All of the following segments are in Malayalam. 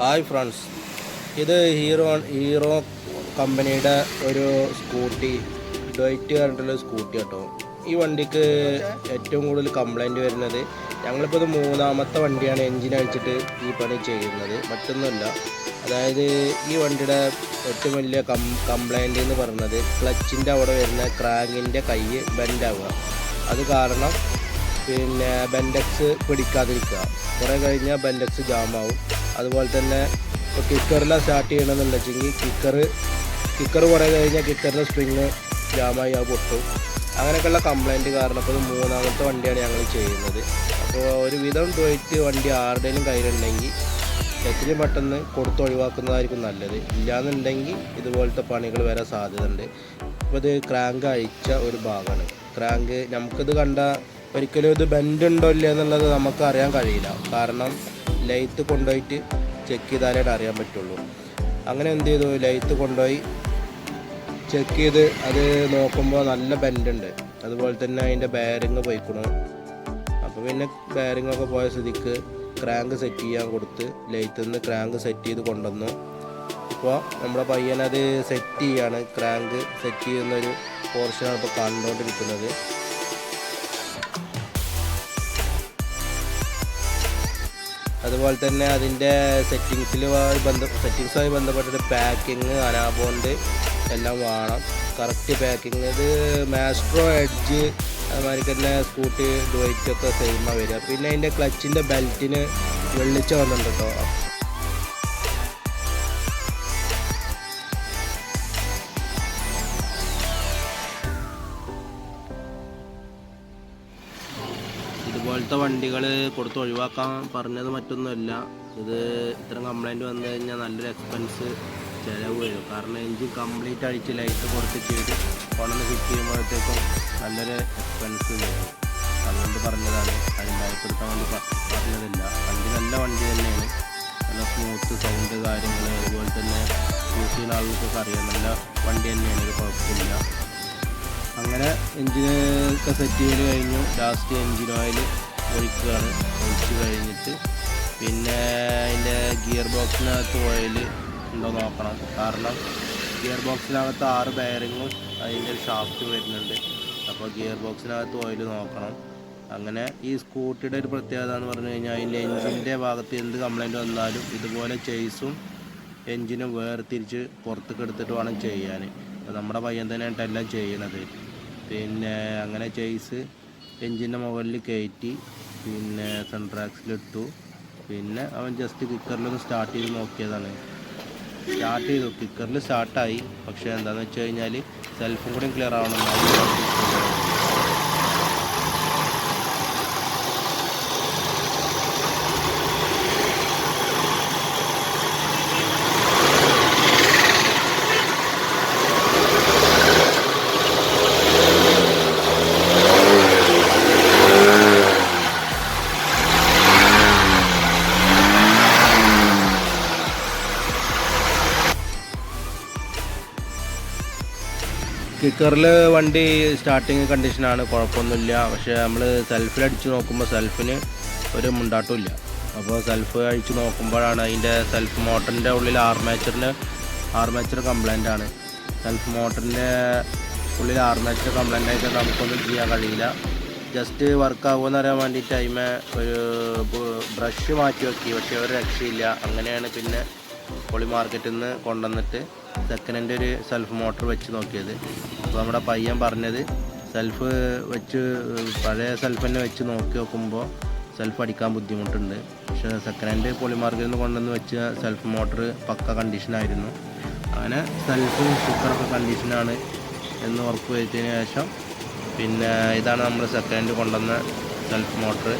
Hi friends. ഇത് ഹീറോ ഹീറോ കമ്പനിയുടെ ഒരു സ്കൂട്ടി ഡൊയ്റ്റ് പറഞ്ഞിട്ടുള്ള സ്കൂട്ടി കേട്ടോ. ഈ വണ്ടിക്ക് ഏറ്റവും കൂടുതൽ കംപ്ലൈന്റ് വരുന്നത് ഞങ്ങളിപ്പോൾ ഇത് മൂന്നാമത്തെ വണ്ടിയാണ് എൻജിൻ അഴിച്ചിട്ട് ഈ പണി ചെയ്യുന്നത്. മറ്റൊന്നുമല്ല. അതായത് ഈ വണ്ടിയുടെ ഏറ്റവും വലിയ കം കംപ്ലൈന്റ് എന്ന് പറയുന്നത് ക്ലച്ചിന്റെ അവിടെ വരുന്ന ക്രാങ്കിന്റെ കൈ ബെൻഡാവുക അത് കാരണം പിന്നെ ബെൻഡെക്സ് പിടിക്കാതിരിക്കുക. കുറേ കഴിഞ്ഞാൽ ബെൻഡെക്സ് ജാമാവും അതുപോലെ തന്നെ ഇപ്പോൾ കിക്കറിലാണ് സ്റ്റാർട്ട് ചെയ്യണമെന്നുണ്ടെങ്കിൽ കിക്കർ കിക്കർ കുറേ കഴിഞ്ഞാൽ കിക്കറിന്റെ സ്പ്രിങ് ജാമായി ആ പൊട്ടും. അങ്ങനെയൊക്കെയുള്ള കംപ്ലൈന്റ് കാരണം ഇപ്പോൾ മൂന്നാമത്തെ വണ്ടിയാണ് ഞങ്ങൾ ചെയ്യുന്നത്. അപ്പോൾ ഒരുവിധം വിധം ഡോയിറ്റ് വണ്ടി ആരുടെയും കയ്യിലുണ്ടെങ്കിൽ എത്രയും പെട്ടെന്ന് കൊടുത്ത് ഒഴിവാക്കുന്നതായിരിക്കും നല്ലത്. ഇല്ലാന്നുണ്ടെങ്കിൽ ഇതുപോലത്തെ പണികൾ വരാൻ സാധ്യതയുണ്ട്. ഇപ്പോൾ ഇത് ക്രാങ്ക് അഴിച്ച ഒരു ഭാഗമാണ്. ക്രാങ്ക് നമുക്കിത് കണ്ട ഒരിക്കലും ഇത് ബെൻഡ് ഉണ്ടോ ഇല്ല എന്നുള്ളത് നമുക്ക് അറിയാൻ കഴിയില്ല. കാരണം ലൈറ്റ് കൊണ്ടുപോയിട്ട് ചെക്ക് ചെയ്താലേ അറിയാൻ പറ്റുള്ളൂ. അങ്ങനെ എന്ത് ചെയ്തു? ലൈറ്റ് കൊണ്ടുപോയി ചെക്ക് ചെയ്ത് അത് നോക്കുമ്പോൾ നല്ല ബെൻഡ് ഉണ്ട് അതുപോലെ തന്നെ അതിന്റെ ബെയറിങ് പോയിക്കണു. അപ്പോൾ പിന്നെ ബെയറിംഗ് ഒക്കെ പോയ സ്ഥിതിക്ക് ക്രാങ്ക് സെറ്റ് ചെയ്യാൻ കൊടുത്ത് ലൈറ്റിൽ നിന്ന് ക്രാങ്ക് സെറ്റ് ചെയ്ത് കൊണ്ടുവന്നു ഇപ്പോൾ നമ്മുടെ പയ്യനത് സെറ്റ് ചെയ്യാണ്. ക്രാങ്ക് സെറ്റ് ചെയ്യുന്നൊരു പോർഷനാണ് ഇപ്പോൾ കണ്ടുകൊണ്ടിരിക്കുന്നത്. അതുപോലെ തന്നെ അതിന്റെ സെറ്റിങ്സിലുമായി ബന്ധ സെറ്റിങ്സുമായി ബന്ധപ്പെട്ടിട്ട് പാക്കിങ് അനാബോണ്ട് എല്ലാം വേണം. കറക്റ്റ് പാക്കിങ് ഇത് മാസ്ട്രോ എഡ്ജ് അതുമാതിരി തന്നെ സ്കൂട്ടി ഡുവൈറ്റ് ഒക്കെ സെയിമാണ് വരിക. പിന്നെ അതിന്റെ ക്ലച്ചിന്റെ ബെൽറ്റിന് വെള്ളിച്ച വന്നിട്ടുണ്ട് കേട്ടോ ഇതുപോലത്തെ വണ്ടികൾ കൊടുത്ത് ഒഴിവാക്കാൻ പറഞ്ഞത് മറ്റൊന്നുമല്ല. ഇത് ഇത്തരം കംപ്ലൈന്റ് വന്നു കഴിഞ്ഞാൽ നല്ലൊരു എക്സ്പെൻസ് ചിലവ് വരും. കാരണം എൻജിൻ കംപ്ലീറ്റ് അടിച്ച് ലൈറ്റ് കൊടുത്ത് ചെയ്ത് കൊണ്ടുവന്ന് ഫിറ്റ് ചെയ്യുമ്പോഴത്തേക്കും നല്ലൊരു എക്സ്പെൻസ് വരും. അതുകൊണ്ട് പറഞ്ഞതാണ്. അതിന് ഭയപ്പെടുത്താൻ വേണ്ടി പറഞ്ഞതില്ല. വണ്ടി നല്ല വണ്ടി തന്നെയാണ്. നല്ല സ്മൂത്ത് സൗണ്ട് കാര്യങ്ങൾ അതുപോലെ തന്നെ യൂസ് ചെയ്യുന്ന ആളുകൾക്കൊക്കെ അറിയാം. നല്ല വണ്ടി തന്നെയാണ്. ഒരു കുഴപ്പമില്ല. അങ്ങനെ എഞ്ചിനൊക്കെ സെറ്റ് ചെയ്ത് കഴിഞ്ഞു. ലാസ്റ്റ് എൻജിൻ ഓയിൽ ഒഴിക്കുകയാണ്. ഒഴിച്ച് കഴിഞ്ഞിട്ട് പിന്നെ അതിന്റെ ഗിയർ ബോക്സിനകത്ത് ഓയിൽ ഉണ്ടോ നോക്കണം. കാരണം ഗിയർ ബോക്സിനകത്ത് ആറ് ബെയറിങ്ങും അതിന്റെ ഒരു ഷാഫ്റ്റ് വരുന്നുണ്ട്. അപ്പോൾ ഗിയർ ബോക്സിനകത്ത് ഓയിൽ നോക്കണം. അങ്ങനെ ഈ സ്കൂട്ടിയുടെ ഒരു പ്രത്യേകത എന്ന് പറഞ്ഞു കഴിഞ്ഞാൽ അതിന്റെ എൻജിന്റെ ഭാഗത്ത് എന്ത് കംപ്ലൈന്റ് വന്നാലും ഇതുപോലെ ചെയ്സും എൻജിനും വേർതിരിച്ച് പുറത്തേക്ക് എടുത്തിട്ട് വേണം ചെയ്യാൻ. അപ്പോൾ നമ്മുടെ പയ്യൻ തന്നെയാണ് എല്ലാം ചെയ്യണത്. പിന്നെ അങ്ങനെ ചെയ്സ് എൻജിന്റെ മുകളിൽ കയറ്റി പിന്നെ സെൻട്രാക്സിലിട്ടു പിന്നെ അവൻ ജസ്റ്റ് കിക്കറിലൊന്ന് സ്റ്റാർട്ട് ചെയ്ത് നോക്കിയതാണ്. സ്റ്റാർട്ട് ചെയ്തു. കിക്കറിൽ സ്റ്റാർട്ടായി പക്ഷേ എന്താണെന്ന് വെച്ച് കഴിഞ്ഞാൽ സെൽഫും കൂടി ക്ലിയർ ആവണം. കിക്കറിൽ വണ്ടി സ്റ്റാർട്ടിങ് കണ്ടീഷനാണ് കുഴപ്പമൊന്നുമില്ല. പക്ഷേ നമ്മൾ സെൽഫിൽ അടിച്ച് നോക്കുമ്പോൾ സെൽഫിന് ഒരു മുണ്ടാട്ടമില്ല. അപ്പോൾ സെൽഫ് അഴിച്ച് നോക്കുമ്പോഴാണ് അതിന്റെ സെൽഫ് മോട്ടറിന്റെ ഉള്ളിൽ ആർമേച്ചറിന് ആർമേച്ചർ കംപ്ലൈന്റ് ആണ്. സെൽഫ് മോട്ടറിന്റെ ഉള്ളിൽ ആർമേച്ചർ കംപ്ലൈന്റ് ആയിട്ട് നമുക്കൊന്നും ചെയ്യാൻ കഴിയില്ല. ജസ്റ്റ് വർക്ക് ആകുമെന്ന് അറിയാൻ വേണ്ടിയിട്ട് അതിമേ ഒരു ബ്രഷ് മാറ്റി വെക്കി. പക്ഷേ ഒരു രക്ഷയില്ല. അങ്ങനെയാണ് പിന്നെ പൊളി മാർക്കറ്റിൽ നിന്ന് കൊണ്ടുവന്നിട്ട് സെക്കൻഡ് ഹാൻഡ് ഒരു സെൽഫ് മോട്ടർ വെച്ച് നോക്കിയത്. അപ്പോൾ നമ്മുടെ പയ്യൻ പറഞ്ഞത് സെൽഫ് വെച്ച് പഴയ സെൽഫ് തന്നെ വെച്ച് നോക്കി നോക്കുമ്പോൾ സെൽഫ് അടിക്കാൻ ബുദ്ധിമുട്ടുണ്ട്. പക്ഷേ സെക്കൻഡ് ഹാൻഡ് പൊളി മാർക്കറ്റിൽ നിന്ന് കൊണ്ടുവന്ന് വെച്ച സെൽഫ് മോട്ടർ പക്ക കണ്ടീഷനായിരുന്നു അങ്ങനെ സെൽഫ് സൂപ്പറൊക്കെ കണ്ടീഷനാണ് എന്ന് ഉറപ്പ് വരുത്തിയതിന് ശേഷം പിന്നെ ഇതാണ് നമ്മൾ സെക്കൻഡ് കൊണ്ടുവന്ന സെൽഫ് മോട്ടർ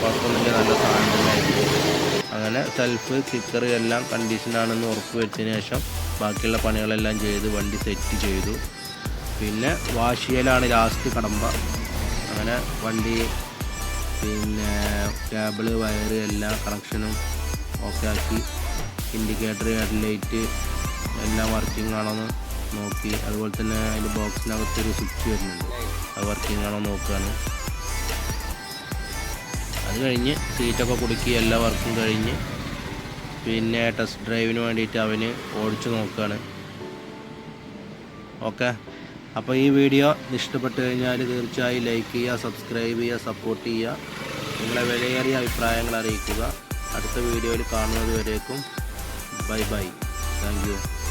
കുഴപ്പമൊന്നുമില്ല നല്ല സാധനം തന്നെയായിരുന്നു. അങ്ങനെ സെൽഫ് കിക്കർ എല്ലാം കണ്ടീഷനാണെന്ന് ഉറപ്പ് വരുത്തിയതിന് ശേഷം ബാക്കിയുള്ള പണികളെല്ലാം ചെയ്ത് വണ്ടി സെറ്റ് ചെയ്തു. പിന്നെ വാഷിയലാണ് ലാസ്റ്റ് കടമ്പ. അങ്ങനെ വണ്ടി പിന്നെ കേബിൾ വയറ് എല്ലാ കണക്ഷനും ഓക്കെ ആക്കി. ഇൻഡിക്കേറ്റർ ഹെഡ്ലൈറ്റ് എല്ലാം വർക്കിംഗ് ആണെന്ന് നോക്കി. അതുപോലെ തന്നെ അതിന്റെ ബോക്സിനകത്തൊരു സ്വിച്ച് വരുന്നുണ്ട്. അത് വർക്കിംഗ് ആണോ നോക്കുകയാണ് അത് കഴിഞ്ഞ് സീറ്റൊക്കെ കുടുക്കി എല്ലാ വർക്കും കഴിഞ്ഞ് പിന്നെ ടെസ്റ്റ് ഡ്രൈവിന് വേണ്ടിയിട്ട് അവന് ഓടിച്ചു നോക്കുകയാണ് ഓക്കെ? അപ്പോൾ ഈ വീഡിയോ ഇഷ്ടപ്പെട്ട് കഴിഞ്ഞാൽ തീർച്ചയായും ലൈക്ക് ചെയ്യുക സബ്സ്ക്രൈബ് ചെയ്യുക സപ്പോർട്ട് ചെയ്യുക. നിങ്ങളെ വിലയേറിയ അഭിപ്രായങ്ങൾ അറിയിക്കുക. അടുത്ത വീഡിയോയിൽ കാണുന്നത് വരേക്കും. Bye bye thank